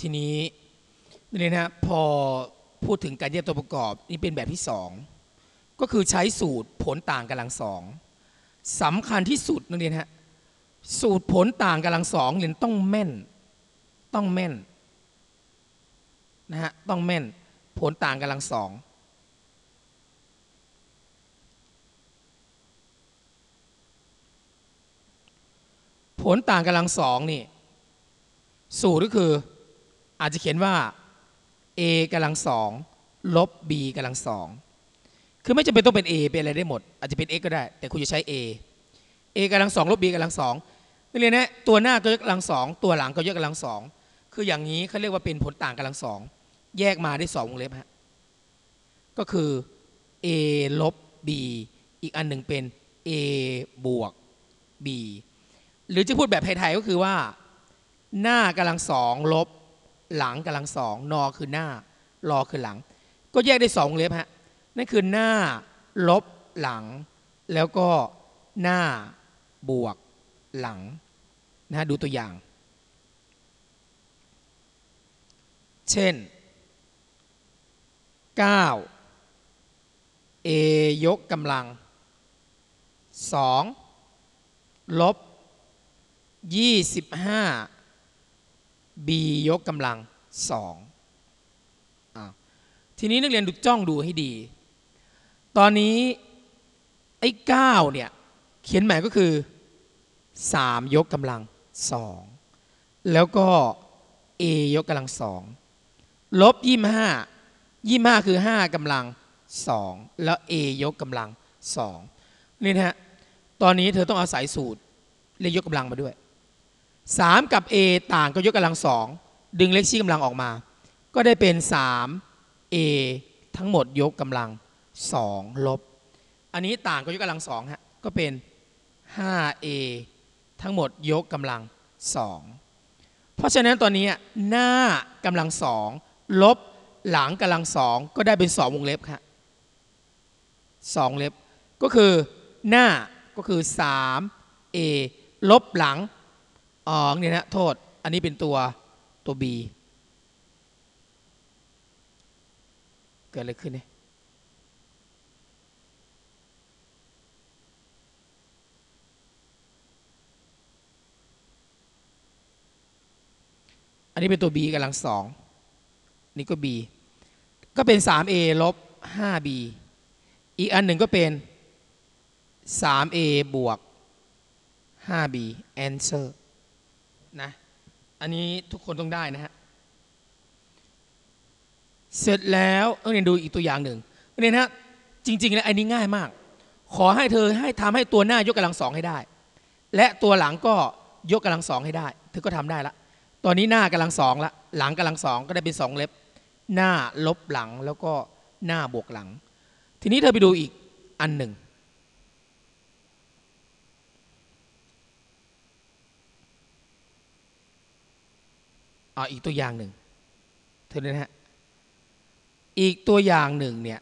ทีนี้นี่นะฮะพอพูดถึงการแยกตัวประกอบนี่เป็นแบบที่สองก็คือใช้สูตรผลต่างกำลังสองสำคัญที่สุดนักเรียนฮะสูตรผลต่างกำลังสองเรียนต้องแม่นต้องแม่นนะฮะต้องแม่นผลต่างกำลังสองผลต่างกำลังสองนี่สูตรก็คือ อาจจะเขียนว่า a กำลังสองลบ b กำลังสองคือไม่จำเป็นต้องเป็น a เป็นอะไรได้หมด อาจจะเป็น x ก็ได้ แต่คุณจะใช้ a a กำลังสองลบ b กำลังสองนักเรียนนะตัวหน้าก็ยกกำลังสองตัวหลังก็ยกกำลังสองคืออย่างนี้เขาเรียกว่าเป็นผลต่างกำลังสองแยกมาได้สองวงเล็บฮะก็คือ a ลบ b อีกอันหนึ่งเป็น a บวก b หรือจะพูดแบบไทยๆก็คือว่า หน้ากำลังสองลบ หลังกำลังสองนอคือหน้ารอคือหลัง ก็แยกได้สองเล็บฮะนั่นคือหน้าลบหลัง แล้วก็หน้าบวกหลังนะฮะดูตัวอย่าง เช่น 9 a ยกกำลัง 2 ลบ 25 b ยกกำลัง2อะทีนี้นักเรียนดูจ้องดูให้ดี ตอนนี้ไอ้9เนี่ยเขียนใหม่ก็คือ 3 ยกกำลัง2แล้วก็ a ยกกำลัง2ลบ25 25คือ 5กำลัง2แล้ว a ยกกำลัง2นี่นะฮะตอนนี้เธอต้องอาศัยสูตร เลขยกกำลังมาด้วย 3 กับ a ต่างก็ยกกำลัง2ดึงเลขชี้กำลังออกมา ก็ได้เป็น 3 a ทั้งหมดยกกำลัง2ลบ อันนี้ต่างก็ยกกำลัง2ฮะก็เป็น 5a ทั้งหมดยกกำลัง2เพราะฉะนั้นตอนนี้หน้ากำลังสองลบหลังกำลังสองก็ได้เป็นสองวงเล็บครับสองเล็บก็คือหน้าก็คือ 3a ลบหลัง อ๋อเนี่ยนะโทษ อันนี้เป็นตัวตัว b เกิดอะไรขึ้นเนี่ยอันนี้เป็นตัว b กำลังสองนี่ก็ b ก็เป็น 3a ลบ 5b อีกอันหนึ่งก็เป็น 3a บวก 5b answer นะ อันนี้ทุกคนต้องได้นะฮะ เสร็จแล้วเออเนี่ยดูอีกตัวอย่างหนึ่งเนี่ยนฮะจริง ๆ แล้วอันนี้ง่ายมาก ขอให้เธอให้ทำให้ตัวหน้ายกกำลังสองให้ได้ และตัวหลังก็ยกกำลังสองให้ได้ เธอก็ทำได้ละ ตอนนี้หน้ากำลังสองละ หลังกำลังสองก็ได้เป็นสองเล็บ หน้าลบหลังแล้วก็หน้าบวกหลัง ทีนี้เธอไปดูอีกอันหนึ่ง อ่าอีกตัวอย่างหนึ่งเธอดูนะฮะอีกตัวอย่างหนึ่งเนี่ย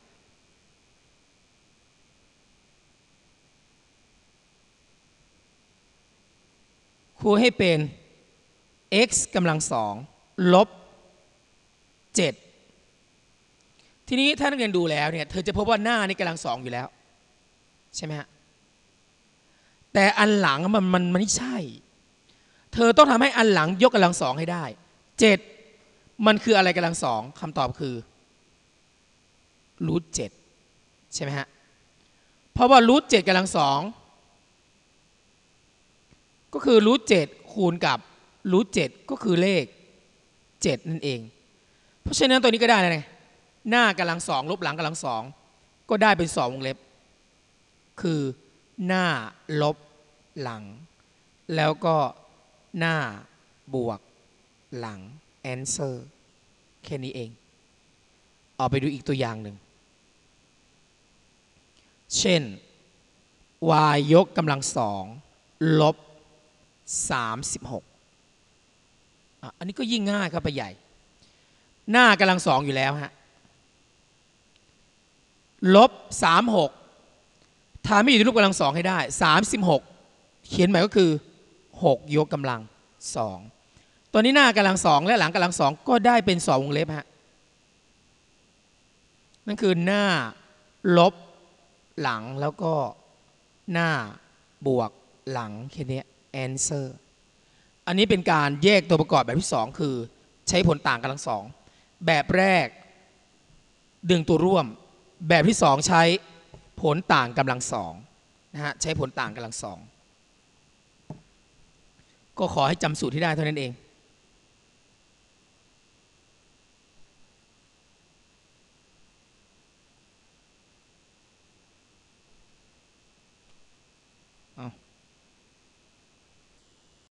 ครูให้เป็น x กำลังสองลบ 7 ทีนี้ถ้านักเรียนดูแล้วเนี่ยเธอจะพบว่าหน้านี่กำลังสองอยู่แล้ว ใช่ไหมฮะแต่อันหลังมันมันมันไม่ใช่ เธอต้องทำให้อันหลังยกกำลังสองให้ได้ 7มันคืออะไรกำลังสองคำตอบคือรูทเจ็ดใช่ไหมฮะ เพราะว่ารูทเจ็ดกำลังสองก็คือรูทเจ็ดคูณกับรูทเจ็ดก็คือเลขเจ็ดนั่นเอง เพราะฉะนั้นตัวนี้ก็ได้ไงหน้ากำลังสองลบหลังกำลังสองก็ได้เป็นสองวงเล็บ คือหน้าลบหลัง แล้วก็หน้าบวก หลัง answer แค่นี้เอง ออกไปดูอีกตัวอย่างหนึ่ง เช่น y ยกกำลังสองลบสามสิบหกอันนี้ก็ยิ่งง่ายครับไปใหญ่ หน้ากำลังสองอยู่แล้วฮะลบสามหกทำให้อยู่ในรูปกำลังสองให้ได้สามสิบหกเขียนใหมายก็คือหกยกกำลังสอง ตัวนี้หน้ากำลังสองและหลังกำลังสองก็ได้เป็นสองวงเล็บฮะนั่นคือหน้าลบหลังแล้วก็หน้าบวกหลังแค่นี้ answer อันนี้เป็นการแยกตัวประกอบแบบที่สองคือใช้ผลต่างกำลังสองแบบแรก ดึงตัวร่วม แบบที่สองใช้ผลต่างกำลังสองนะฮะใช้ผลต่างกำลังสองก็ขอให้จำสูตรที่ได้เท่านั้นเอง